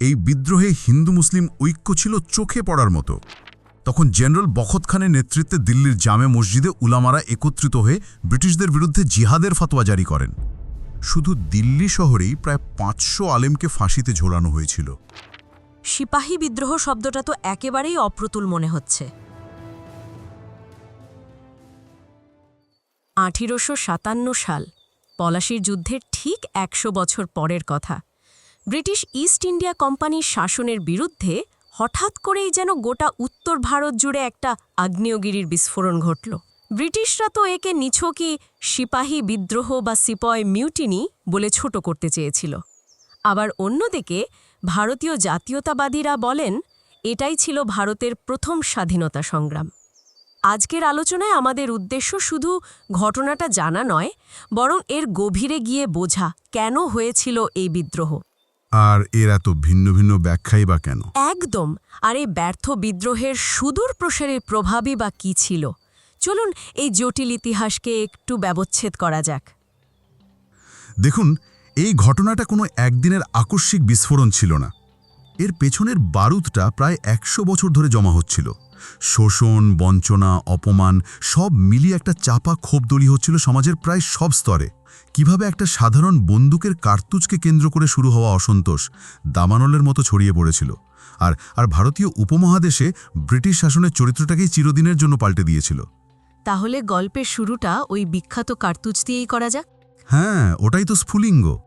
এই বিদ্রোহে হিন্দু মুসলিম ঐক্য ছিল চোখে পড়ার মতো। তখন জেনারেল বখত খানের নেতৃত্বে দিল্লির জামে মসজিদে উলামারা একত্রিত হয়ে ব্রিটিশদের বিরুদ্ধে জিহাদের ফতোয়া জারি করেন। শুধু দিল্লি শহরেই প্রায় পাঁচশো আলেমকে ফাঁসিতে ঝোলানো হয়েছিল। সিপাহী বিদ্রোহ শব্দটা তো একেবারেই অপ্রতুল মনে হচ্ছে। আঠেরোশো সাতান্ন সাল, পলাশির যুদ্ধের ঠিক একশো বছর পরের কথা। ব্রিটিশ ইস্ট ইন্ডিয়া কোম্পানির শাসনের বিরুদ্ধে হঠাৎ করেই যেন গোটা উত্তর ভারত জুড়ে একটা আগ্নেয়গিরির বিস্ফোরণ ঘটল। ব্রিটিশরা তো একে নিছকই সিপাহী বিদ্রোহ বা সিপয় মিউটিনি বলে ছোট করতে চেয়েছিল। আবার অন্যদিকে ভারতীয় জাতীয়তাবাদীরা বলেন, এটাই ছিল ভারতের প্রথম স্বাধীনতা সংগ্রাম। আজকের আলোচনায় আমাদের উদ্দেশ্য শুধু ঘটনাটা জানা নয়, বরং এর গভীরে গিয়ে বোঝা কেন হয়েছিল এই বিদ্রোহ। আর এর এত ভিন্ন ভিন্ন ব্যাখ্যাই বা কেন? একদম। আর এই ব্যর্থ বিদ্রোহের সুদূর প্রসারের প্রভাবই বা কী ছিল? চলুন এই জটিল ইতিহাসকে একটু ব্যবচ্ছেদ করা যাক। দেখুন এই ঘটনাটা কোনো একদিনের আকস্মিক বিস্ফোরণ ছিল না। এর পেছনের বারুদটা প্রায় একশো বছর ধরে জমা হচ্ছিল। শোষণ বঞ্চনা অপমান সব মিলিয়ে একটা চাপা ক্ষোভদলি হচ্ছিল সমাজের প্রায় সব স্তরে। কীভাবে একটা সাধারণ বন্দুকের কার্তুজকে কেন্দ্র করে শুরু হওয়া অসন্তোষ দামানলের মতো ছড়িয়ে পড়েছিল। আর আর ভারতীয় উপমহাদেশে ব্রিটিশ শাসনের চরিত্রটাকেই চিরদিনের জন্য পাল্টে দিয়েছিল। তাহলে গল্পের শুরুটা ওই বিখ্যাত কার্তুজ দিয়েই করা যাক? হ্যাঁ ওটাই তো স্ফুলিঙ্গ।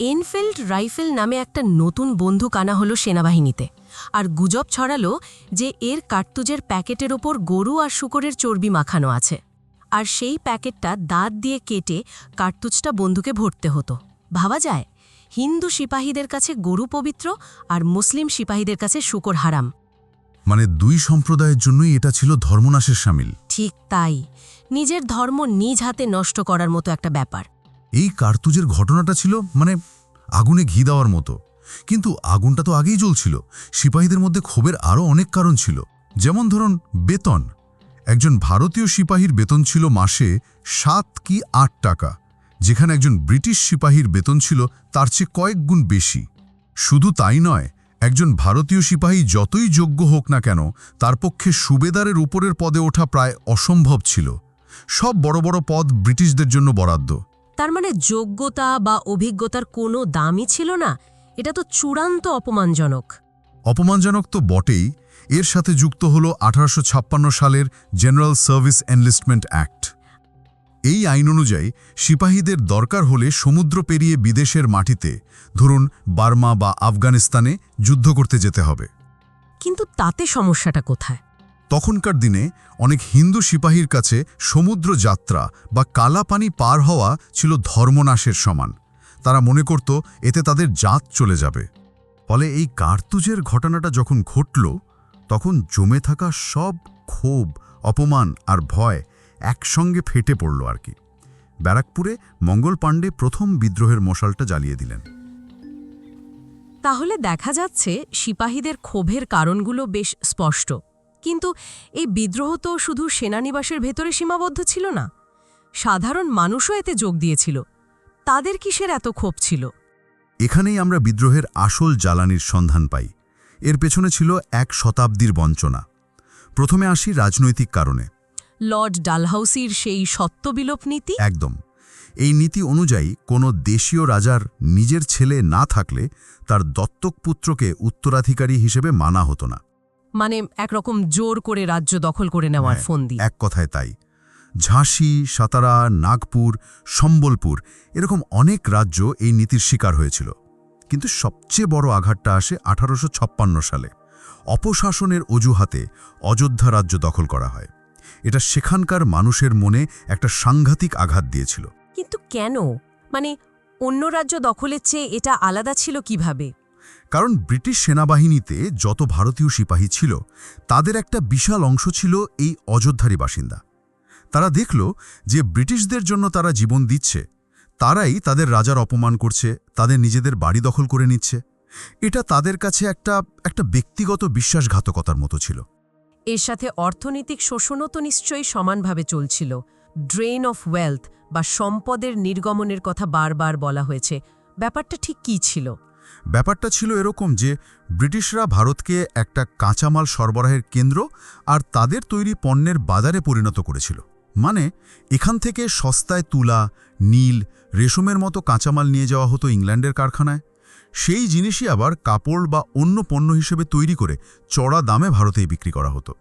এনফিল্ড রাইফেল নামে একটা নতুন বন্দুক আনা হলো সেনাবাহিনীতে। আর গুজব ছড়ালো যে এর কার্তুজের প্যাকেটের ওপর গরু আর শুকরের চর্বি মাখানো আছে। আর সেই প্যাকেটটা দাঁত দিয়ে কেটে কার্তুজটা বন্দুকে ভরতে হতো। ভাবা যায় হিন্দু সিপাহীদের কাছে গরু পবিত্র আর মুসলিম সিপাহীদের কাছে শুকর হারাম। মানে দুই সম্প্রদায়ের জন্যই এটা ছিল ধর্মনাশের সামিল। ঠিক তাই নিজের ধর্ম নিজ হাতে নষ্ট করার মতো একটা ব্যাপার। এই কার্তুজের ঘটনাটা ছিল মানে আগুনে ঘি দেওয়ার মতো। কিন্তু আগুনটা তো আগেই জ্বলছিল সিপাহীদের মধ্যে ক্ষোভের আরও অনেক কারণ ছিল। যেমন ধরুন বেতন। একজন ভারতীয় সিপাহীর বেতন ছিল মাসে সাত কি আট টাকা যেখানে একজন ব্রিটিশ সিপাহীর বেতন ছিল তার চেয়ে কয়েক গুণ বেশি। শুধু তাই নয় একজন ভারতীয় সিপাহী যতই যোগ্য হোক না কেন তার পক্ষে সুবেদারের উপরের পদে ওঠা প্রায় অসম্ভব ছিল। সব বড় বড় পদ ব্রিটিশদের জন্য বরাদ্দ। তার মানে যোগ্যতা বা অভিজ্ঞতার কোনো দামই ছিল না। এটা তো চূড়ান্ত অপমানজনক। অপমানজনক তো বটেই এর সাথে যুক্ত হল আঠারোশো ছাপ্পান্ন সালের জেনারেল সার্ভিস এনলিস্টমেন্ট অ্যাক্ট। এই আইন অনুযায়ী সিপাহীদের দরকার হলে সমুদ্র পেরিয়ে বিদেশের মাটিতে ধরুন বার্মা বা আফগানিস্তানে যুদ্ধ করতে যেতে হবে। কিন্তু তাতে সমস্যাটা কোথায়? তখনকার দিনে অনেক হিন্দু সিপাহীর কাছে সমুদ্র যাত্রা বা কালাপানি পার হওয়া ছিল ধর্মনাশের সমান। তারা মনে করত এতে তাদের জাত চলে যাবে। ফলে এই কার্তুজের ঘটনাটা যখন ঘটল তখন জমে থাকা সব ক্ষোভ অপমান আর ভয় একসঙ্গে ফেটে পড়ল আর কি। ব্যারাকপুরে মঙ্গল পাণ্ডে প্রথম বিদ্রোহের মশালটা জ্বালিয়ে দিলেন। তাহলে দেখা যাচ্ছে সিপাহীদের ক্ষোভের কারণগুলো বেশ স্পষ্ট। কিন্তু এই বিদ্রোহ তো শুধু সেনানিবাসের ভেতরে সীমাবদ্ধ ছিল না। সাধারণ মানুষও এতে যোগ দিয়েছিল। তাদের কিসের এত ক্ষোভ ছিল? এখানেই আমরা বিদ্রোহের আসল জ্বালানির সন্ধান পাই। এর পেছনে ছিল এক শতাব্দীর বঞ্চনা। প্রথমে আসি রাজনৈতিক কারণে। লর্ড ডালহাউসির সেই সত্যবিলোপ নীতি? একদম। এই নীতি অনুযায়ী কোনো দেশীয় রাজার নিজের ছেলে না থাকলে তার দত্তক পুত্রকে উত্তরাধিকারী হিসেবে মানা হতো না। মানে একরকম জোর করে রাজ্য দখল করে নেওয়ার হ্যাঁ, ফোন দিয়ে এক কথায় তাই। ঝাঁসি সাতারা নাগপুর সম্বলপুর এরকম অনেক রাজ্য এই নীতির শিকার হয়েছিল। কিন্তু সবচেয়ে বড় আঘাতটা আসে আঠারোশ ছাপ্পান্ন সালে। অপশাসনের অজুহাতে অযোধ্যা রাজ্য দখল করা হয়। এটা সেখানকার মানুষের মনে একটা সাংঘাতিক আঘাত দিয়েছিল। কিন্তু কেন? মানে অন্য রাজ্য দখলের চেয়ে এটা আলাদা ছিল কীভাবে? কারণ ব্রিটিশ সেনাবাহিনীতে যত ভারতীয় সিপাহী ছিল তাদের একটা বিশাল অংশ ছিল এই অযোধ্যারই বাসিন্দা। তারা দেখল যে ব্রিটিশদের জন্য তারা জীবন দিচ্ছে তারাই তাদের রাজার অপমান করছে তাদের নিজেদের বাড়ি দখল করে নিচ্ছে। এটা তাদের কাছে একটা একটা ব্যক্তিগত বিশ্বাসঘাতকতার মতো ছিল। এর সাথে অর্থনৈতিক শোষণও তো নিশ্চয়ই সমানভাবে চলছিল। ড্রেন অফ ওয়েলথ বা সম্পদের নির্গমনের কথা বারবার বলা হয়েছে। ব্যাপারটা ঠিক কী ছিল? ব্যাপারটা ছিল এরকম যে ব্রিটিশরা ভারতকে একটা কাঁচামাল সরবরাহের কেন্দ্র আর তাদের তৈরি পণ্যের বাজারে পরিণত করেছিল। মানে এখান থেকে সস্তায় তুলা নীল রেশমের মতো কাঁচামাল নিয়ে যাওয়া হতো ইংল্যান্ডের কারখানায়। সেই জিনিসই আবার কাপড় বা অন্য পণ্য হিসেবে তৈরি করে চড়া দামে ভারতেই বিক্রি করা হতো।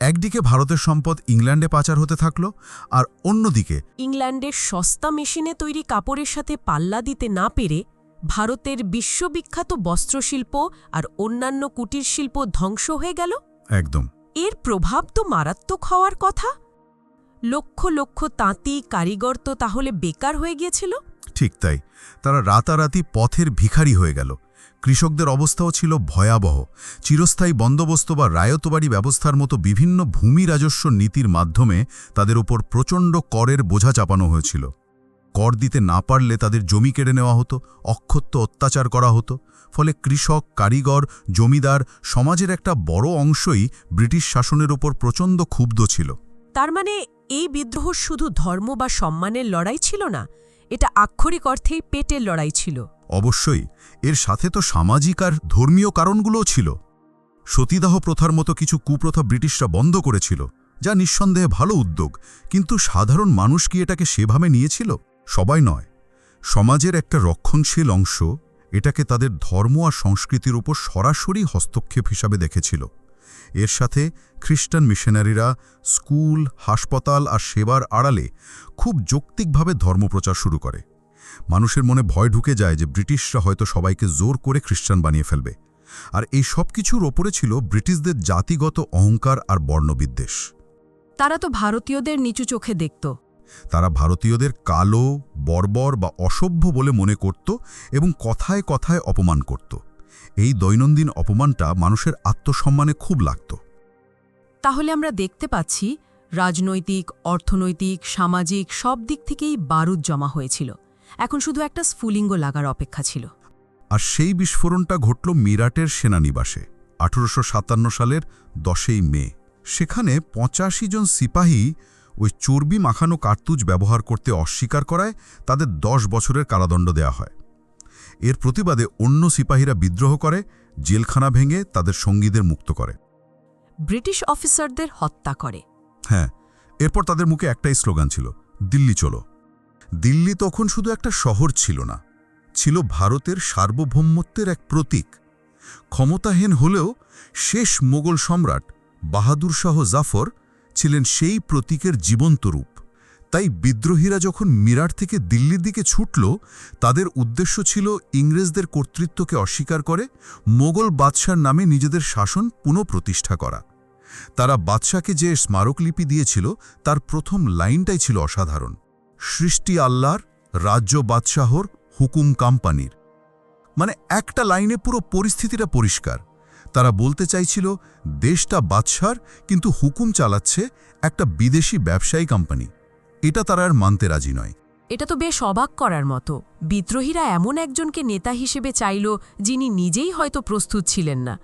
একদিকে ভারতের সম্পদ ইংল্যান্ডে পাচার হতে থাকল আর অন্যদিকে ইংল্যান্ডের সস্তা মেশিনে তৈরি কাপড়ের সাথে পাল্লা দিতে না পেরে ভারতের বিশ্ববিখ্যাত বস্ত্রশিল্প আর অন্যান্য কুটির শিল্প ধ্বংস হয়ে গেল? একদম। এর প্রভাব তো মারাত্মক হওয়ার কথা। লক্ষ লক্ষ তাঁতি কারিগর তো তাহলে বেকার হয়ে গিয়েছিল? ঠিক তাই। তারা রাতারাতি পথের ভিখারি হয়ে গেল। কৃষকদের অবস্থাও ছিল ভয়াবহ। চিরস্থায়ী বন্দোবস্ত বা রায়তবাড়ি ব্যবস্থার মতো বিভিন্ন ভূমি রাজস্ব নীতির মাধ্যমে তাদের উপর প্রচণ্ড করের বোঝা চাপানো হয়েছিল। কর দিতে না পারলে তাদের জমি কেড়ে নেওয়া হতো অক্ষত্য অত্যাচার করা হতো। ফলে কৃষক কারিগর জমিদার সমাজের একটা বড় অংশই ব্রিটিশ শাসনের ওপর প্রচণ্ড ক্ষুব্ধ ছিল। তার মানে এই বিদ্রোহ শুধু ধর্ম বা সম্মানের লড়াই ছিল না, এটা আক্ষরিক অর্থেই পেটের লড়াই ছিল। অবশ্যই, এর সাথে তো সামাজিক আর ধর্মীয় কারণগুলোও ছিল। সতীদাহ প্রথার মতো কিছু কুপ্রথা ব্রিটিশরা বন্ধ করেছিল, যা নিঃসন্দেহে ভালো উদ্যোগ, কিন্তু সাধারণ মানুষ কি এটাকে সেভাবে নিয়েছিল? সবাই নয়। সমাজের একটা রক্ষণশীল অংশ এটাকে তাদের ধর্ম আর সংস্কৃতির উপর সরাসরি হস্তক্ষেপ হিসাবে দেখেছিল। এর সাথে খ্রিস্টান মিশনারিরা স্কুল হাসপাতাল আর সেবার আড়ালে খুব যৌক্তিকভাবে ধর্মপ্রচার শুরু করে। মানুষের মনে ভয় ঢুকে যায় যে ব্রিটিশরা হয়তো সবাইকে জোর করে খ্রিস্টান বানিয়ে ফেলবে। আর এই সব কিছুর ওপরে ছিল ব্রিটিশদের জাতিগত অহংকার আর বর্ণবিদ্বেষ। তারা তো ভারতীয়দের নিচু চোখে দেখত। তারা ভারতীয়দের কালো বর্বর বা অসভ্য বলে মনে করত এবং কথায় কথায় অপমান করত। এই দৈনন্দিন অপমানটা মানুষের আত্মসম্মানে খুব লাগত। তাহলে আমরা দেখতে পাচ্ছি রাজনৈতিক অর্থনৈতিক সামাজিক সব দিক থেকেই বারুদ জমা হয়েছিল। এখন শুধু একটা স্ফুলিঙ্গ লাগার অপেক্ষা ছিল। আর সেই বিস্ফোরণটা ঘটল মিরাটের সেনানিবাসে আঠেরোশো সালের দশই মে। সেখানে পঁচাশি জন সিপাহী ওই চর্বি মাখানো কার্তুজ ব্যবহার করতে অস্বীকার করায় তাদের দশ বছরের কারাদণ্ড দেয়া হয়। এর প্রতিবাদে অন্য সিপাহীরা বিদ্রোহ করে জেলখানা ভেঙে তাদের সঙ্গীদের মুক্ত করে। ব্রিটিশ অফিসারদের হত্যা করে। হ্যাঁ এরপর তাদের মুখে একটাই স্লোগান ছিল দিল্লি চলো। দিল্লি তখন শুধু একটা শহর ছিল না ছিল ভারতের সার্বভৌমত্বের এক প্রতীক। ক্ষমতাহীন হলেও শেষ মোগল সম্রাট বাহাদুর শাহ জাফর ছিলেন সেই প্রতীকের জীবন্ত রূপ। তাই বিদ্রোহীরা যখন মিরাট থেকে দিল্লির দিকে ছুটল, তাদের উদ্দেশ্য ছিল ইংরেজদের কর্তৃত্বকে অস্বীকার করে মোগল বাদশার নামে নিজেদের শাসন পুনঃপ্রতিষ্ঠা করা। তারা বাদশাকে যে স্মারকলিপি দিয়েছিল, তার প্রথম লাইনটাই ছিল অসাধারণ। সৃষ্টি আল্লাহর, রাজ্য বাদশাহর, হুকুম কোম্পানির। মানে একটা লাইনে পুরো পরিস্থিতিটা পরিষ্কার। তারা বলতে চাইছিল, দেশটা বাদশার, কিন্তু হুকুম চালাচ্ছে একটা বিদেশি ব্যবসায়ী কোম্পানি। এটা তারা আর মানতে রাজি নয়। এটা তো বেশ অবাক করার মতো। বিদ্রোহীরা এমন একজনকে নেতা হিসেবে চাইল যিনি নিজেই হয়তো প্রস্তুত ছিলেন না।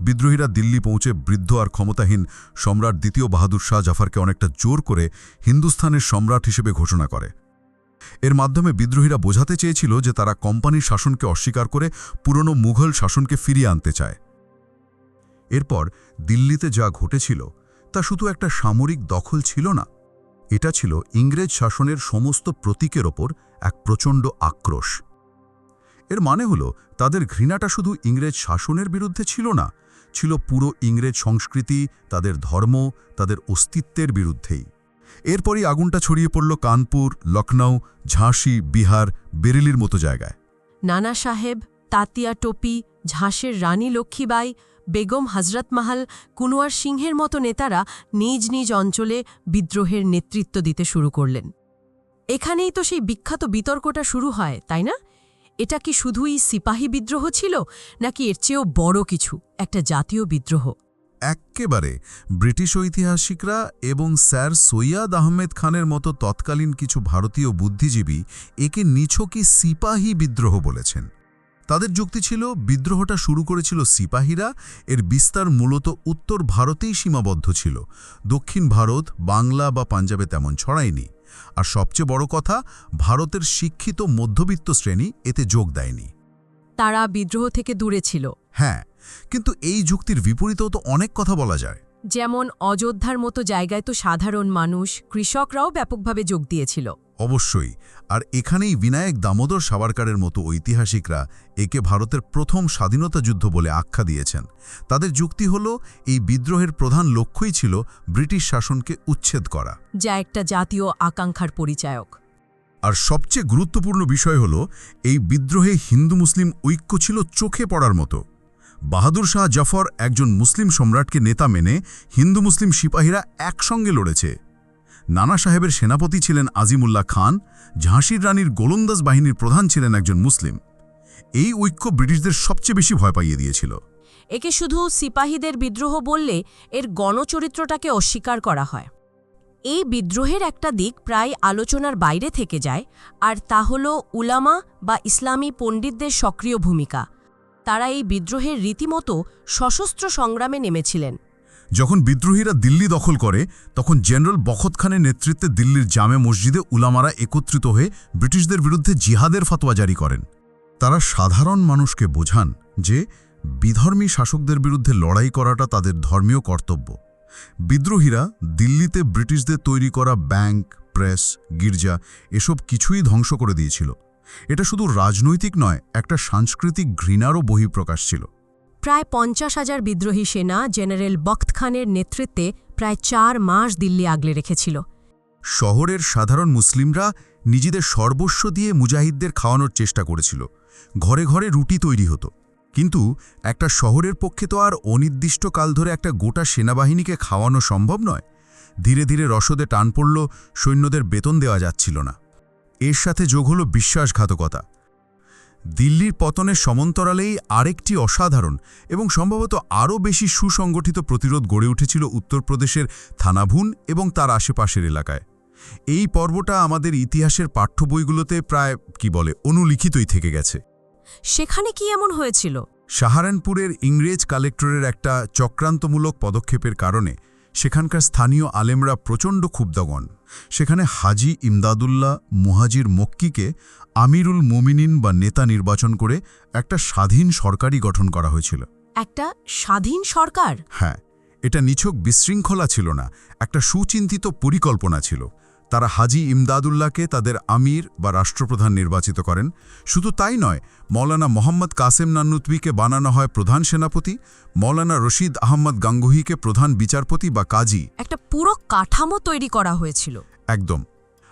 বিদ্রোহীরা দিল্লি পৌঁছে বৃদ্ধ আর ক্ষমতাহীন সম্রাট দ্বিতীয় বাহাদুর শাহ জাফারকে অনেকটা জোর করে হিন্দুস্থানের সম্রাট হিসেবে ঘোষণা করে। এর মাধ্যমে বিদ্রোহীরা বোঝাতে চেয়েছিল যে তারা কোম্পানির শাসনকে অস্বীকার করে পুরনো মুঘল শাসনকে ফিরিয়ে আনতে চায়। এরপর দিল্লিতে যা ঘটেছিল তা শুধু একটা সামরিক দখল ছিল না এটা ছিল ইংরেজ শাসনের সমস্ত প্রতীকের ওপর এক প্রচণ্ড আক্রোশ। এর মানে হল, তাদের ঘৃণাটা শুধু ইংরেজ শাসনের বিরুদ্ধে ছিল না, ছিল পুরো ইংরেজ সংস্কৃতি, তাদের ধর্ম, তাদের অস্তিত্বের বিরুদ্ধেই। এরপরই আগুনটা ছড়িয়ে পড়ল কানপুর লখনৌ ঝাঁসি, বিহার, বেরেলির মতো জায়গায়। নানা সাহেব, তাতিয়া টোপি, ঝাঁসের রানী লক্ষ্মীবাই বেগম হজরত মাহাল কুনওয়ার সিংহের মতো নেতারা নিজ নিজ অঞ্চলে বিদ্রোহের নেতৃত্ব দিতে শুরু করলেন। এখানেই তো সেই বিখ্যাত বিতর্কটা শুরু হয়, তাই না? এটা কি শুধুই সিপাহী বিদ্রোহ ছিল, নাকি এর চেয়েও বড় কিছু, একটা জাতীয় বিদ্রোহ? এক্কেবারে। ব্রিটিশ ঐতিহাসিকরা এবং স্যার সৈয়াদ আহমেদ খানের মতো তৎকালীন কিছু ভারতীয় বুদ্ধিজীবী একে নিছকই সিপাহী বিদ্রোহ বলেছেন। তাদের যুক্তি ছিল বিদ্রোহটা শুরু করেছিল সিপাহীরা এর বিস্তার মূলত উত্তর ভারতেই সীমাবদ্ধ ছিল। দক্ষিণ ভারত বাংলা বা পাঞ্জাবে তেমন ছড়ায়নি। আর সবচেয়ে বড় কথা ভারতের শিক্ষিত মধ্যবিত্ত শ্রেণি এতে যোগ দেয়নি। তারা বিদ্রোহ থেকে দূরে ছিল। হ্যাঁ কিন্তু এই যুক্তির বিপরীতেও তো অনেক কথা বলা যায়। যেমন অযোধ্যার মতো জায়গায় তো সাধারণ মানুষ কৃষকরাও ব্যাপকভাবে যোগ দিয়েছিল। অবশ্যই। আর এখানেই বিনায়ক দামোদর সাভারকারের মতো ঐতিহাসিকরা একে ভারতের প্রথম স্বাধীনতা যুদ্ধ বলে আখ্যা দিয়েছেন। তাদের যুক্তি হল এই বিদ্রোহের প্রধান লক্ষ্যই ছিল ব্রিটিশ শাসনকে উচ্ছেদ করা। যা একটা জাতীয় আকাঙ্ক্ষার পরিচায়ক। আর সবচেয়ে গুরুত্বপূর্ণ বিষয় হল এই বিদ্রোহে হিন্দু মুসলিম ঐক্য ছিল চোখে পড়ার মতো। বাহাদুর শাহ জাফর একজন মুসলিম সম্রাটকে নেতা মেনে হিন্দু মুসলিম সিপাহীরা একসঙ্গে লড়েছে। নানা সাহেবের সেনাপতি ছিলেন আজিমুল্লাহ খান, ঝাঁসির রানীর গোলন্দাজ বাহিনীর প্রধান ছিলেন একজন মুসলিম। এই ঐক্য ব্রিটিশদের সবচেয়ে বেশি ভয় পাইয়ে দিয়েছিল। একে শুধু সিপাহীদের বিদ্রোহ বললে এর গণচরিত্রটাকে অস্বীকার করা হয়। এই বিদ্রোহের একটা দিক প্রায় আলোচনার বাইরে থেকে যায়, আর তা হল উলামা বা ইসলামী পণ্ডিতদের সক্রিয় ভূমিকা। তারা এই বিদ্রোহের রীতিমতো সশস্ত্র সংগ্রামে নেমেছিলেন। যখন বিদ্রোহীরা দিল্লি দখল করে, তখন জেনারেল বখত খানের নেতৃত্বে দিল্লির জামে মসজিদে উলামারা একত্রিত হয়ে ব্রিটিশদের বিরুদ্ধে জিহাদের ফতোয়া জারি করেন। তারা সাধারণ মানুষকে বোঝান যে, বিধর্মী শাসকদের বিরুদ্ধে লড়াই করাটা তাদের ধর্মীয় কর্তব্য। বিদ্রোহীরা দিল্লিতে ব্রিটিশদের তৈরি করা ব্যাংক, প্রেস, গির্জা এসব কিছুই ধ্বংস করে দিয়েছিল। এটা শুধু রাজনৈতিক নয়, একটা সাংস্কৃতিক ঘৃণারও বহিঃপ্রকাশ ছিল। প্রায় পঞ্চাশ হাজার বিদ্রোহী সেনা জেনারেল বখত খানের নেতৃত্বে প্রায় চার মাস দিল্লি আগলে রেখেছিল। শহরের সাধারণ মুসলিমরা নিজেদের সর্বস্ব দিয়ে মুজাহিদদের খাওয়ানোর চেষ্টা করেছিল। ঘরে ঘরে রুটি তৈরি হতো। কিন্তু একটা শহরের পক্ষে তো আর অনির্দিষ্টকাল ধরে একটা গোটা সেনাবাহিনীকে খাওয়ানো সম্ভব নয়। ধীরে ধীরে রসদে টান পড়ল, সৈন্যদের বেতন দেওয়া যাচ্ছিল না। এর সাথে যোগ হল বিশ্বাসঘাতকতা। দিল্লির পতনের সমান্তরালেই আরেকটি অসাধারণ এবং সম্ভবত আরও বেশি সুসংগঠিত প্রতিরোধ গড়ে উঠেছিল উত্তরপ্রদেশের থানাভুন এবং তার আশেপাশের এলাকায়। এই পর্বটা আমাদের ইতিহাসের পাঠ্য বইগুলোতে প্রায় কি বলে অনুলিখিতই থেকে গেছে। সেখানে কি এমন হয়েছিল? সাহারানপুরের ইংরেজ কালেক্টরের একটা চক্রান্তমূলক পদক্ষেপের কারণে সেখানকার স্থানীয় আলেমরা প্রচণ্ড ক্ষুব্ধগণ। সেখানে হাজি ইমদাদুল্লাহ মুহাজির মক্কিকে আমিরুল মোমিনিন বা নেতা নির্বাচন করে একটা স্বাধীন সরকারই গঠন করা হয়েছিল। একটা স্বাধীন সরকার? হ্যাঁ এটা নিছক বিশৃঙ্খলা ছিল না একটা সুচিন্তিত পরিকল্পনা ছিল। তারা হাজি ইমদাদুল্লাহকে তাদের আমির বা রাষ্ট্রপ্রধান নির্বাচিত করেন। শুধু তাই নয় মৌলানা মোহাম্মদ কাসেম নান্নুতবিকে বানানো হয় প্রধান সেনাপতি মৌলানা রশিদ আহমদ গাঙ্গুহিকে প্রধান বিচারপতি বা কাজী। একটা পুরো কাঠামো তৈরি করা হয়েছিল। একদম।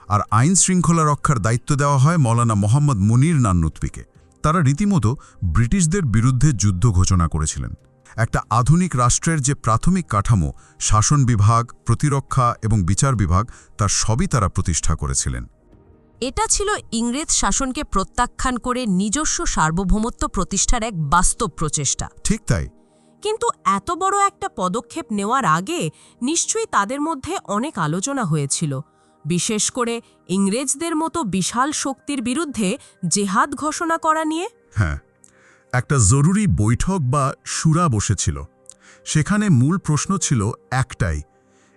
আর আইন শৃঙ্খলা রক্ষার দায়িত্ব দেওয়া হয় মৌলানা মোহাম্মদ মুনির নান্নুতবিকে। তারা রীতিমতো ব্রিটিশদের বিরুদ্ধে যুদ্ধ ঘোষণা করেছিলেন। একটা আধুনিক রাষ্ট্রের যে প্রাথমিক কাঠামো শাসন বিভাগ প্রতিরক্ষা এবং বিচার বিভাগ তার সবই তারা প্রতিষ্ঠা করেছিলেন। এটা ছিল ইংরেজ শাসনকে প্রত্যাখ্যান করে নিজস্ব সার্বভৌমত্ব প্রতিষ্ঠার এক বাস্তব প্রচেষ্টা। ঠিক তাই। কিন্তু এত বড় একটা পদক্ষেপ নেওয়ার আগে নিশ্চয়ই তাদের মধ্যে অনেক আলোচনা হয়েছিল। বিশেষ করে ইংরেজদের মতো বিশাল শক্তির বিরুদ্ধে জেহাদ ঘোষণা করা নিয়ে। হ্যাঁ একটা জরুরি বৈঠক বা সুরা বসেছিল। সেখানে মূল প্রশ্ন ছিল একটাই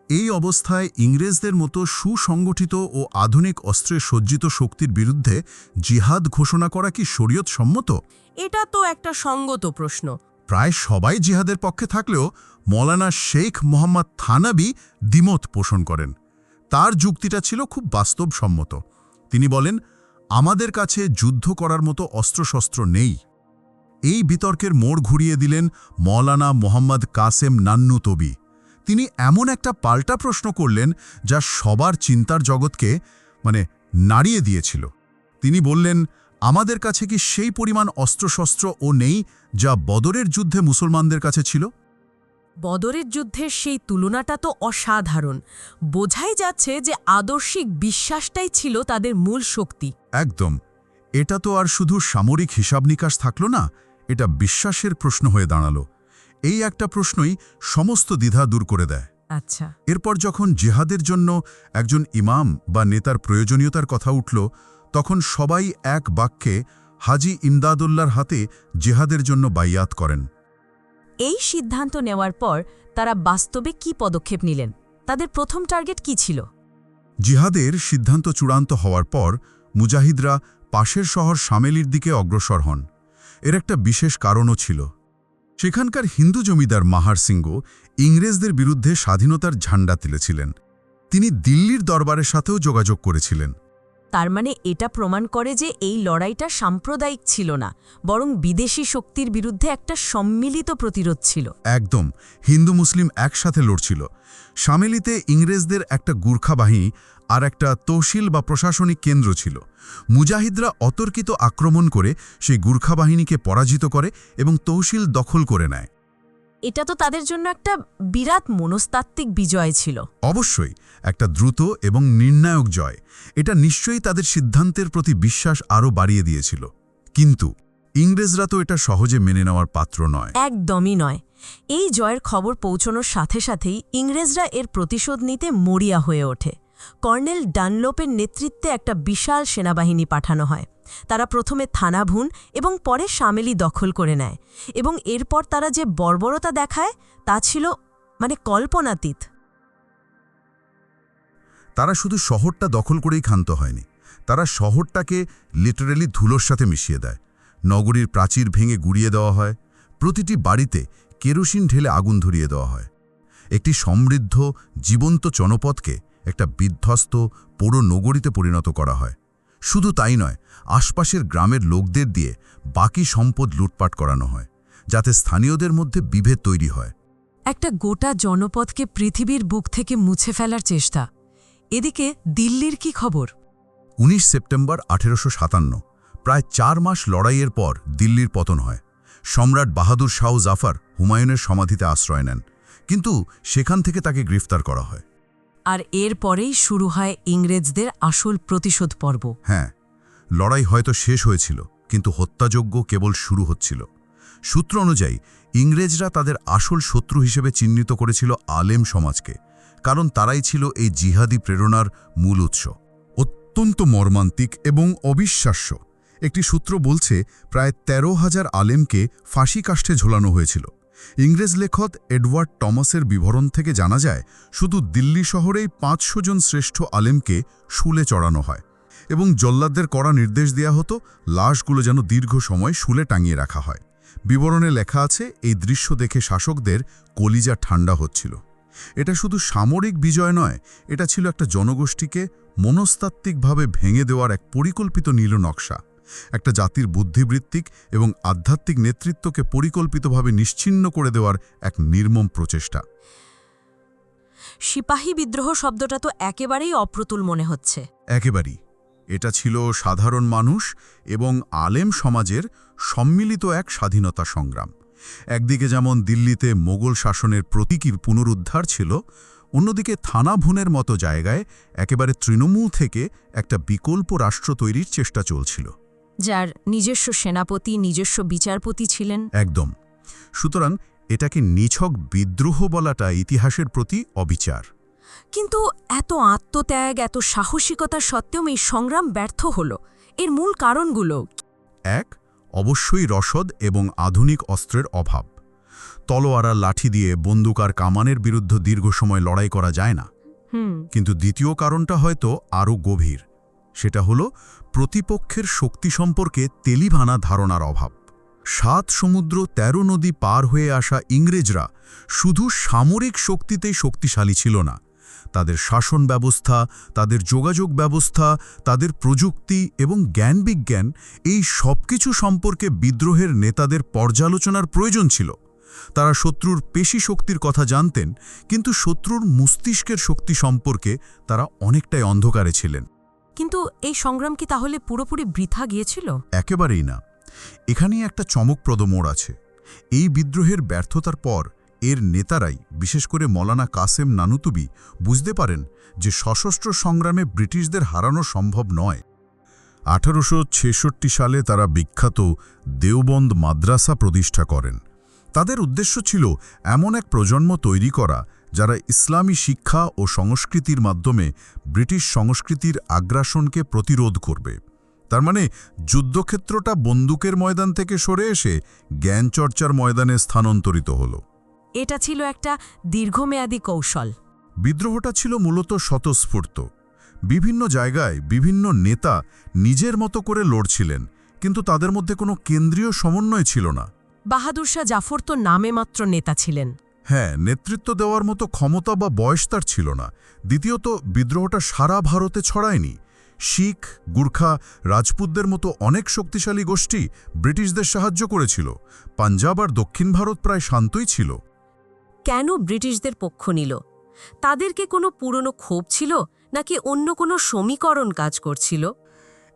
এই অবস্থায় ইংরেজদের মতো সুসংগঠিত ও আধুনিক অস্ত্রে সজ্জিত শক্তির বিরুদ্ধে জিহাদ ঘোষণা করা কি শরীয়ত সম্মত? এটা তো একটা সঙ্গত প্রশ্ন। প্রায় সবাই জিহাদের পক্ষে থাকলেও মৌলানা শেখ মোহাম্মদ থানাবি দ্বিমত পোষণ করেন। তার যুক্তিটা ছিল খুব বাস্তবসম্মত। তিনি বলেন আমাদের কাছে যুদ্ধ করার মতো অস্ত্রশস্ত্র নেই। এই বিতর্কের মোড় ঘুরিয়ে দিলেন মৌলানা মোহাম্মদ কাসেম নান্নু তবি। তিনি এমন একটা পাল্টা প্রশ্ন করলেন যা সবার চিন্তার জগৎকে মানে নাড়িয়ে দিয়েছিল। তিনি বললেন আমাদের কাছে কি সেই পরিমাণ অস্ত্রশস্ত্র ও নেই যা বদরের যুদ্ধে মুসলমানদের কাছে ছিল? বদরের যুদ্ধের সেই তুলনাটা তো অসাধারণ। বোঝাই যাচ্ছে যে আদর্শিক বিশ্বাসটাই ছিল তাদের মূল শক্তি। একদম। এটা তো আর শুধু সামরিক হিসাব নিকাশ থাকল না এটা বিশ্বাসের প্রশ্ন হয়ে দাঁড়াল। এই একটা প্রশ্নই সমস্ত দ্বিধা দূর করে দেয়। আচ্ছা। এরপর যখন জেহাদের জন্য একজন ইমাম বা নেতার প্রয়োজনীয়তার কথা উঠল তখন সবাই এক বাক্যে হাজি ইমদাদুল্লার হাতে জেহাদের জন্য বাইয়াত করেন। এই সিদ্ধান্ত নেওয়ার পর তারা বাস্তবে কি পদক্ষেপ নিলেন? তাদের প্রথম টার্গেট কি ছিল? জিহাদের সিদ্ধান্ত চূড়ান্ত হওয়ার পর মুজাহিদরা পাশের শহর সামেলির দিকে অগ্রসর হন। এর একটা বিশেষ কারণও ছিল। সেখানকার হিন্দু জমিদার মাহার সিংহ ইংরেজদের বিরুদ্ধে স্বাধীনতার ঝান্ডা তুলেছিলেন। তিনি দিল্লির দরবারের সাথেও যোগাযোগ করেছিলেন। তার মানে এটা প্রমাণ করে যে এই লড়াইটা সাম্প্রদায়িক ছিল না বরং বিদেশি শক্তির বিরুদ্ধে একটা সম্মিলিত প্রতিরোধ ছিল। একদম হিন্দু মুসলিম একসাথে লড়ছিল। সামেলিতে ইংরেজদের একটা গুর্খা বাহিনী আর একটা তহসিল বা প্রশাসনিক কেন্দ্র ছিল। মুজাহিদরা অতর্কিত আক্রমণ করে সেই গুর্খা বাহিনীকে পরাজিত করে এবং তহসিল দখল করে নেয়। এটা তো তাদের জন্য একটা বিরাট মনস্তাত্ত্বিক বিজয় ছিল। অবশ্যই একটা দ্রুত এবং নির্ণায়ক জয়। এটা নিশ্চয়ই তাদের সিদ্ধান্তের প্রতি বিশ্বাস আরও বাড়িয়ে দিয়েছিল। কিন্তু ইংরেজরা তো এটা সহজে মেনে নেওয়ার পাত্র নয়। একদমই নয়। এই জয়ের খবর পৌঁছনোর সাথে সাথেই ইংরেজরা এর প্রতিশোধ নিতে মরিয়া হয়ে ওঠে। কর্নেল ডানলোপের নেতৃত্বে একটা বিশাল সেনাবাহিনী পাঠানো হয়। তারা প্রথমে থানাভুন এবং পরে সামেলি দখল করে নেয় এবং এরপর তারা যে বর্বরতা দেখায়, তা ছিল মানে কল্পনাতীত। তারা শুধু শহরটা দখল করেই ক্ষান্ত হয়নি। তারা শহরটাকে লিটারেলি ধুলোর সাথে মিশিয়ে দেয়। নগরীর প্রাচীর ভেঙে গুড়িয়ে দেওয়া হয়। প্রতিটি বাড়িতে কেরোসিন ঢেলে আগুন ধরিয়ে দেওয়া হয়। একটি সমৃদ্ধ, জীবন্ত জনপদকে একটা বিধ্বস্ত পুরো নগরীতে পরিণত করা হয়। শুধু তাই নয় আশপাশের গ্রামের লোকদের দিয়ে বাকি সম্পদ লুটপাট করানো হয় যাতে স্থানীয়দের মধ্যে বিভেদ তৈরি হয়। একটা গোটা জনপদকে পৃথিবীর বুক থেকে মুছে ফেলার চেষ্টা। এদিকে দিল্লির কি খবর? ১৯ সেপ্টেম্বর আঠেরোশো সাতান্ন প্রায় চার মাস লড়াইয়ের পর দিল্লির পতন হয়। সম্রাট বাহাদুর শাহ জাফর হুমায়ুনের সমাধিতে আশ্রয় নেন কিন্তু সেখান থেকে তাকে গ্রেফতার করা হয়। আর এর পরেই শুরু হয় ইংরেজদের আসল প্রতিশোধ পর্ব। হ্যাঁ লড়াই হয়তো শেষ হয়েছিল, কিন্তু হত্যাযজ্ঞ কেবল শুরু হচ্ছিল। সূত্র অনুযায়ী, ইংরেজরা তাদের আসল শত্রু হিসেবে চিহ্নিত করেছিল আলেম সমাজকে, কারণ তারাই ছিল এই জিহাদি প্রেরণার মূল উৎস। অত্যন্ত মর্মান্তিক এবং অবিশ্বাস্য। একটি সূত্র বলছে, প্রায় তেরো হাজার আলেমকে ফাঁসি কাষ্ঠে ঝোলানো হয়েছিল। ইংরেজ লেখক এডওয়ার্ড টমাসের বিবরণ থেকে জানা যায়, শুধু দিল্লি শহরেই পাঁচশো জন শ্রেষ্ঠ আলেমকে শুলে চড়ানো হয় এবং জল্লাদদের কড়া নির্দেশ দেয়া হতো, লাশগুলো যেন দীর্ঘ সময় শুলে টাঙিয়ে রাখা হয়। বিবরণে লেখা আছে, এই দৃশ্য দেখে শাসকদের কলিজা ঠান্ডা হচ্ছিল। এটা শুধু সামরিক বিজয় নয়, এটা ছিল একটা জনগোষ্ঠীকে মনস্তাত্ত্বিকভাবে ভেঙে দেওয়ার এক পরিকল্পিত নীল নকশা। একটা জাতির বুদ্ধিবৃত্তিক এবং আধ্যাত্মিক নেতৃত্বকে পরিকল্পিতভাবে নিশ্চিন্ন করে দেওয়ার এক নির্মম প্রচেষ্টা। সিপাহী বিদ্রোহ শব্দটা তো একেবারেই অপ্রতুল মনে হচ্ছে। একেবারেই। এটা ছিল সাধারণ মানুষ এবং আলেম সমাজের সম্মিলিত এক স্বাধীনতা সংগ্রাম। একদিকে যেমন দিল্লিতে মোগল শাসনের প্রতীকীর পুনরুদ্ধার ছিল অন্যদিকে থানাভুনের মতো জায়গায় একেবারে তৃণমূল থেকে একটা বিকল্প রাষ্ট্র তৈরির চেষ্টা চলছিল। যার নিজস্ব সেনাপতি নিজস্ব বিচারপতি ছিলেন। একদম। সুতরাং এটাকে নিছক বিদ্রোহ বলাটা ইতিহাসের প্রতি অবিচার। কিন্তু এত আত্মত্যাগ এত সাহসিকতা সত্ত্বেও এই সংগ্রাম ব্যর্থ হল। এর মূল কারণগুলো এক অবশ্যই রসদ এবং আধুনিক অস্ত্রের অভাব। তলোয়ার লাঠি দিয়ে বন্দুক আর কামানের বিরুদ্ধে দীর্ঘ সময় লড়াই করা যায় না। কিন্তু দ্বিতীয় কারণটা হয়তো আরও গভীর। সেটা হলো প্রতিপক্ষের শক্তি সম্পর্কে তেলিভানা ধারণার অভাব। সাত সমুদ্র তেরো নদী পার হয়ে আসা ইংরেজরা শুধু সামরিক শক্তিতেই শক্তিশালী ছিল না। তাদের শাসন ব্যবস্থা, তাদের যোগাযোগ ব্যবস্থা, তাদের প্রযুক্তি এবং জ্ঞান বিজ্ঞান এই সব কিছু সম্পর্কে বিদ্রোহের নেতাদের পর্যালোচনার প্রয়োজন ছিল। তারা শত্রুর পেশি শক্তির কথা জানতেন, কিন্তু শত্রুর মস্তিষ্কের শক্তি সম্পর্কে তারা অনেকটাই অন্ধকারে ছিলেন। কিন্তু এই সংগ্রাম কি তাহলে পুরোপুরি বৃথা গিয়েছিল? একেবারেই না। এখানেই একটা চমকপ্রদ মোড় আছে। এই বিদ্রোহের ব্যর্থতার পর এর নেতারাই, বিশেষ করে মলানা কাসেম নানুতুবি, বুঝতে পারেন যে সশস্ত্র সংগ্রামে ব্রিটিশদের হারানো সম্ভব নয়। আঠারোশো সালে তারা বিখ্যাত দেওবন্দ মাদ্রাসা প্রতিষ্ঠা করেন। তাদের উদ্দেশ্য ছিল এমন এক প্রজন্ম তৈরি করা যারা ইসলামী শিক্ষা ও সংস্কৃতির মাধ্যমে ব্রিটিশ সংস্কৃতির আগ্রাসনকে প্রতিরোধ করবে। তার মানে যুদ্ধক্ষেত্রটা বন্দুকের ময়দান থেকে সরে এসে জ্ঞানচর্চার ময়দানে স্থানান্তরিত হল। এটা ছিল একটা দীর্ঘমেয়াদী কৌশল। বিদ্রোহটা ছিল মূলত স্বতঃস্ফূর্ত। বিভিন্ন জায়গায় বিভিন্ন নেতা নিজের মতো করে লড়ছিলেন কিন্তু তাদের মধ্যে কোনো কেন্দ্রীয় সমন্বয় ছিল না। বাহাদুর শাহ জাফর তো নামে মাত্র নেতা ছিলেন। হ্যাঁ নেতৃত্ব দেওয়ার মতো ক্ষমতা বা বয়স তার ছিল না। দ্বিতীয়ত বিদ্রোহটা সারা ভারতে ছড়ায়নি। শিখ গুর্খা রাজপুতদের মতো অনেক শক্তিশালী গোষ্ঠী ব্রিটিশদের সাহায্য করেছিল। পাঞ্জাব আর দক্ষিণ ভারত প্রায় শান্তই ছিল। কেন ব্রিটিশদের পক্ষ নিল? তাদেরকে কোনো পুরনো ক্ষোভ ছিল নাকি অন্য কোনো সমীকরণ কাজ করছিল?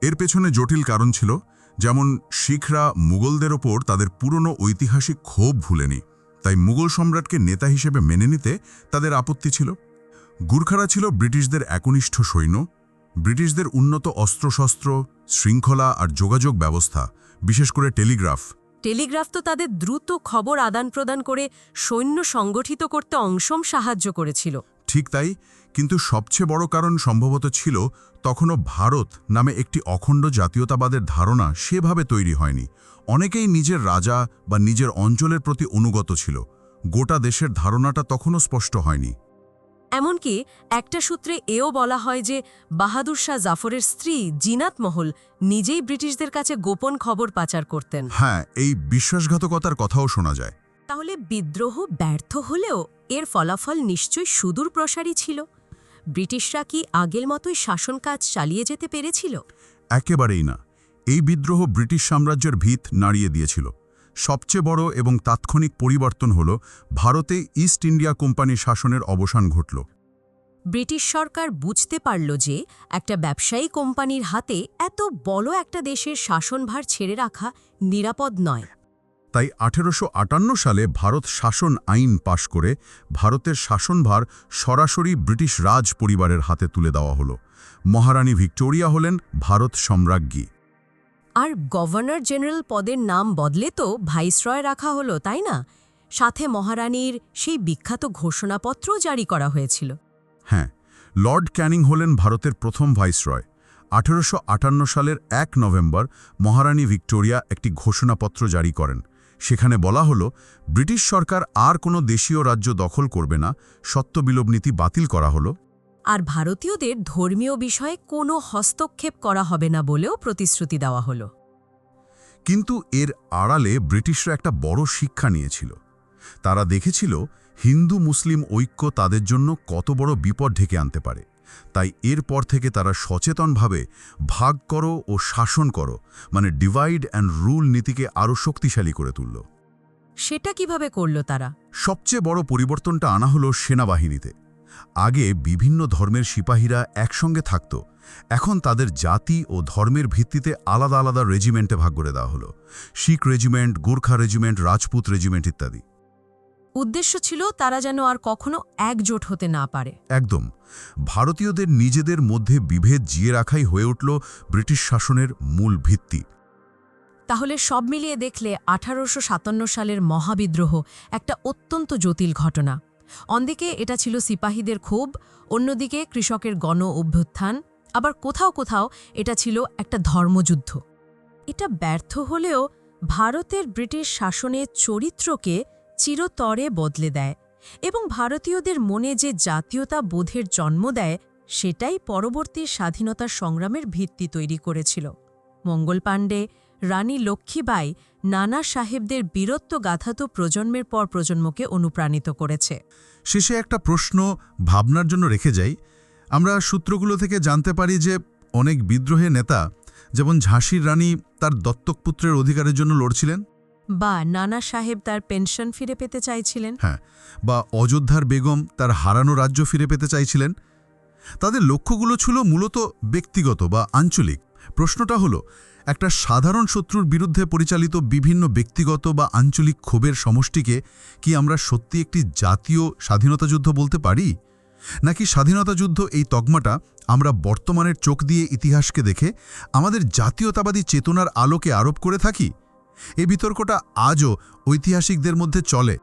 এর পেছনে জটিল কারণ ছিল যেমন শিখরা মুঘলদের ওপর তাদের পুরনো ঐতিহাসিক ক্ষোভ ভুলেনি। তাই মুঘল সম্রাটকে নেতা হিসেবে মেনে নিতে তাদের আপত্তি ছিল। গুর্খারা ছিল ব্রিটিশদের একনিষ্ঠ সৈন্য। ব্রিটিশদের উন্নত অস্ত্রশস্ত্র শৃঙ্খলা আর যোগাযোগ ব্যবস্থা বিশেষ করে টেলিগ্রাফ। টেলিগ্রাফ তো তাদের দ্রুত খবর আদান প্রদান করে সৈন্য সংগঠিত করতে অংশম সাহায্য করেছিল। ঠিক তাই কিন্তু সবচেয়ে বড় কারণ সম্ভবত ছিল তখনও ভারত নামে একটি অখণ্ড জাতীয়তাবাদের ধারণা সেভাবে তৈরি হয়নি। অনেকেই নিজের রাজা বা নিজের অঞ্চলের প্রতি অনুগত ছিল। গোটা দেশের ধারণাটা তখনও স্পষ্ট হয়নি। এমনকি একটা সূত্রে এও বলা হয় যে বাহাদুর শাহ জাফরের স্ত্রী জিনাত মহল নিজেই ব্রিটিশদের কাছে গোপন খবর পাচার করতেন। হ্যাঁ এই বিশ্বাসঘাতকতার কথাও শোনা যায়। তাহলে বিদ্রোহ ব্যর্থ হলেও এর ফলাফল নিশ্চয়ই সুদূর প্রসারী ছিল? ব্রিটিশরা কি আগের মতোই শাসন কাজ চালিয়ে যেতে পেরেছিল? একেবারেই না। এই বিদ্রোহ ব্রিটিশ সাম্রাজ্যের ভিত নাড়িয়ে দিয়েছিল। সবচেয়ে বড় এবং তাৎক্ষণিক পরিবর্তন হল ভারতে ইস্ট ইন্ডিয়া কোম্পানি শাসনের অবসান ঘটল। ব্রিটিশ সরকার বুঝতে পারল যে একটা ব্যবসায়ী কোম্পানির হাতে এত বড় একটা দেশের শাসনভার ছেড়ে রাখা নিরাপদ নয়। তাই আঠেরোশো আটান্ন সালে ভারত শাসন আইন পাশ করে ভারতের শাসনভার সরাসরি ব্রিটিশ রাজ পরিবারের হাতে তুলে দেওয়া হল। মহারানী ভিক্টোরিয়া হলেন ভারত সম্রাজ্ঞী। আর গভর্নর জেনারেল পদের নাম বদলে তো ভাইসরয় রাখা হলো তাই না? সাথে মহারানীর সেই বিখ্যাত ঘোষণাপত্রও জারি করা হয়েছিল। হ্যাঁ লর্ড ক্যানিং হলেন ভারতের প্রথম ভাইসরয়। আঠেরোশো আটান্ন সালের এক নভেম্বর মহারানী ভিক্টোরিয়া একটি ঘোষণাপত্র জারি করেন। সেখানে বলা হলো ব্রিটিশ সরকার আর কোনো দেশীয় রাজ্য দখল করবে না সত্যবিলোপ নীতি বাতিল করা হলো। আর ভারতীয়দের ধর্মীয় বিষয়ে কোনো হস্তক্ষেপ করা হবে না বলেও প্রতিশ্রুতি দেওয়া হলো। কিন্তু এর আড়ালে ব্রিটিশরা একটা বড় শিক্ষা নিয়েছিল। তারা দেখেছিল হিন্দু মুসলিম ঐক্য তাদের জন্য কত বড় বিপদ ঢেকে আনতে পারে। তাই এরপর থেকে তারা সচেতনভাবে ভাগ করো ও শাসন করো মানে ডিভাইড অ্যান্ড রুল নীতিকে আরও শক্তিশালী করে তুলল। সেটা কীভাবে করল তারা? সবচেয়ে বড় পরিবর্তনটা আনা হলো সেনাবাহিনীতে। আগে বিভিন্ন ধর্মের সিপাহীরা একসঙ্গে থাকত এখন তাদের জাতি ও ধর্মের ভিত্তিতে আলাদা আলাদা রেজিমেন্টে ভাগ করে দেওয়া হলো। Sikh regiment Gorkha regiment Rajput regiment ইত্যাদি। উদ্দেশ্য ছিল তারা যেন আর কখনো একজোট হতে না পারে। একদম। ভারতীয়দের নিজেদের মধ্যে বিভেদ জিয়ে রাখাই হয়ে উঠল ব্রিটিশ শাসনের মূল ভিত্তি। তাহলে সব মিলিয়ে দেখলে আঠারোশো সাতান্ন সালের মহাবিদ্রোহ একটা অত্যন্ত জটিল ঘটনা। অন্দিকে এটা ছিল সিপাহীদের ক্ষোভ অন্যদিকে কৃষকের গণ অভ্যুত্থান আবার কোথাও কোথাও এটা ছিল একটা ধর্মযুদ্ধ। এটা ব্যর্থ হলেও ভারতের ব্রিটিশ শাসনের চরিত্রকে চিরতরে বদলে দেয় এবং ভারতীয়দের মনে যে জাতীয়তা বোধের জন্ম দেয়, সেটাই পরবর্তী স্বাধীনতা সংগ্রামের ভিত্তি তৈরি করেছিল। মঙ্গল পাণ্ডে, রানী লক্ষ্মীবাই, নানা সাহেবদের বীরত্ব গাথা তো প্রজন্মের পর প্রজন্মকে অনুপ্রাণিত করেছে। শেষে একটা প্রশ্ন ভাবনার জন্য রেখে যাই। আমরা সূত্রগুলো থেকে জানতে পারি যে অনেক বিদ্রোহে নেতা, যেমন ঝাঁসির রানী, তার দত্তকপুত্রের অধিকারের জন্য লড়ছিলেন। বা নানা সাহেব তার পেনশন ফিরে পেতে চাইছিলেন? হ্যাঁ বা অযোধ্যার বেগম তার হারানো রাজ্য ফিরে পেতে চাইছিলেন? তাদের লক্ষ্যগুলো ছিল মূলত ব্যক্তিগত বা আঞ্চলিক। প্রশ্নটা হলো, একটা সাধারণ শত্রুর বিরুদ্ধে পরিচালিত বিভিন্ন ব্যক্তিগত বা আঞ্চলিক ক্ষোভের সমষ্টিকে কি আমরা সত্যি একটি জাতীয় স্বাধীনতা যুদ্ধ বলতে পারি? নাকি স্বাধীনতা যুদ্ধ এই তকমাটা আমরা বর্তমানের চোখ দিয়ে ইতিহাসকে দেখে আমাদের জাতীয়তাবাদী চেতনার আলোকে আরোপ করে থাকি? এই বিতর্কটা আজও ঐতিহাসিকদের মধ্যে চলে।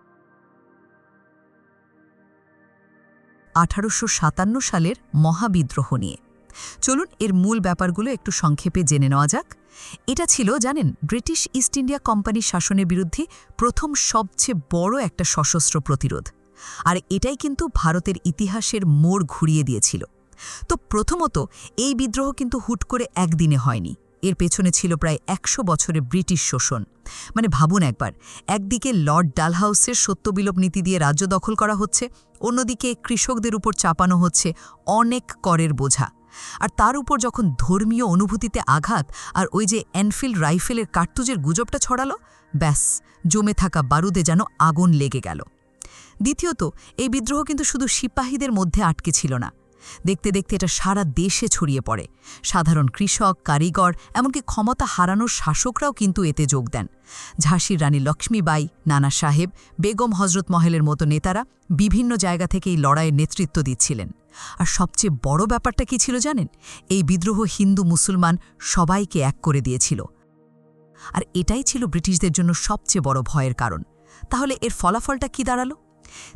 আঠারোশ সাতান্ন সালের মহাবিদ্রোহ নিয়ে। চলুন এর মূল ব্যাপারগুলো একটু সংক্ষেপে জেনে নেওয়া যাক। এটা ছিল, জানেন, ব্রিটিশ ইস্ট ইন্ডিয়া কোম্পানির শাসনের বিরুদ্ধে প্রথম সবচেয়ে বড় একটা সশস্ত্র প্রতিরোধ। আর এটাই কিন্তু ভারতের ইতিহাসের মোড় ঘুরিয়ে দিয়েছিল। তো প্রথমত, এই বিদ্রোহ কিন্তু হুট করে একদিনে হয়নি। এর পেছনে ছিল প্রায় একশো বছরের ব্রিটিশ শোষণ। মানে ভাবুন একবার, একদিকে লর্ড ডালহাউসের সত্যবিলোপ নীতি দিয়ে রাজ্য দখল করা হচ্ছে, অন্যদিকে কৃষকদের উপর চাপানো হচ্ছে অনেক করের বোঝা। আর তার উপর যখন ধর্মীয় অনুভূতিতে আঘাত আর ওই যে এনফিল্ড রাইফেলের কার্তুজের গুজবটা ছড়ালো, ব্যাস, জমে থাকা বারুদে যেন আগুন লেগে গেল। দ্বিতীয়ত, এই বিদ্রোহ কিন্তু শুধু সিপাহীদের মধ্যে আটকে ছিল না। দেখতে দেখতে এটা সারা দেশে ছড়িয়ে পড়ে। সাধারণ কৃষক, কারিগর, এমনকি ক্ষমতা হারানোর শাসকরাও কিন্তু এতে যোগ দেন। ঝাঁসির রানী লক্ষ্মীবাই, নানা সাহেব, বেগম হজরত মহলের মতো নেতারা বিভিন্ন জায়গা থেকে এই লড়াইয়ের নেতৃত্ব দিচ্ছিলেন। আর সবচেয়ে বড় ব্যাপারটা কি ছিল জানেন? এই বিদ্রোহ হিন্দু মুসলমান সবাইকে এক করে দিয়েছিল। আর এটাই ছিল ব্রিটিশদের জন্য সবচেয়ে বড় ভয়ের কারণ। তাহলে এর ফলাফলটা কি দাঁড়াল?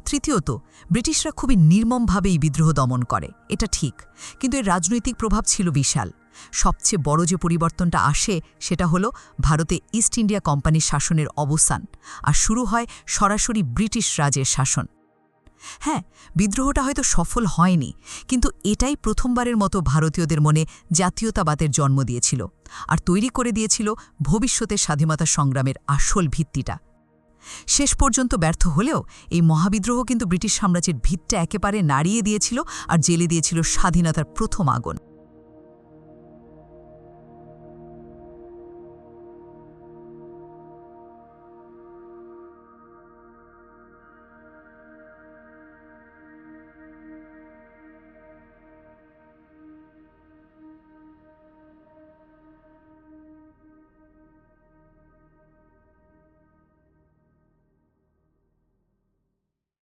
তৃতীয়ত, ব্রিটিশরা খুবই নির্মমভাবে এই বিদ্রোহ দমন করে, এটা ঠিক, কিন্তু এর রাজনৈতিক প্রভাব ছিল বিশাল। সবচেয়ে বড় যে পরিবর্তনটা আসে, সেটা হলো ভারতে ইস্ট ইন্ডিয়া কোম্পানির শাসনের অবস্থান আর শুরু হয় সরাসরি ব্রিটিশ রাজের শাসন। হ্যাঁ বিদ্রোহটা হয়তো সফল হয়নি, কিন্তু এটাই প্রথমবারের মতো ভারতীয়দের মনে জাতীয়তাবাদের জন্ম দিয়েছিল, আর তৈরি করে দিয়েছিল ভবিষ্যতের স্বাধীনতা সংগ্রামের আসল ভিত্তিটা। শেষ পর্যন্ত ব্যর্থ হলেও এই মহাবিদ্রোহ কিন্তু ব্রিটিশ সাম্রাজ্যের ভিতটা একেবারে নাড়িয়ে দিয়েছিল আর জেলে দিয়েছিল স্বাধীনতার প্রথম আগুন।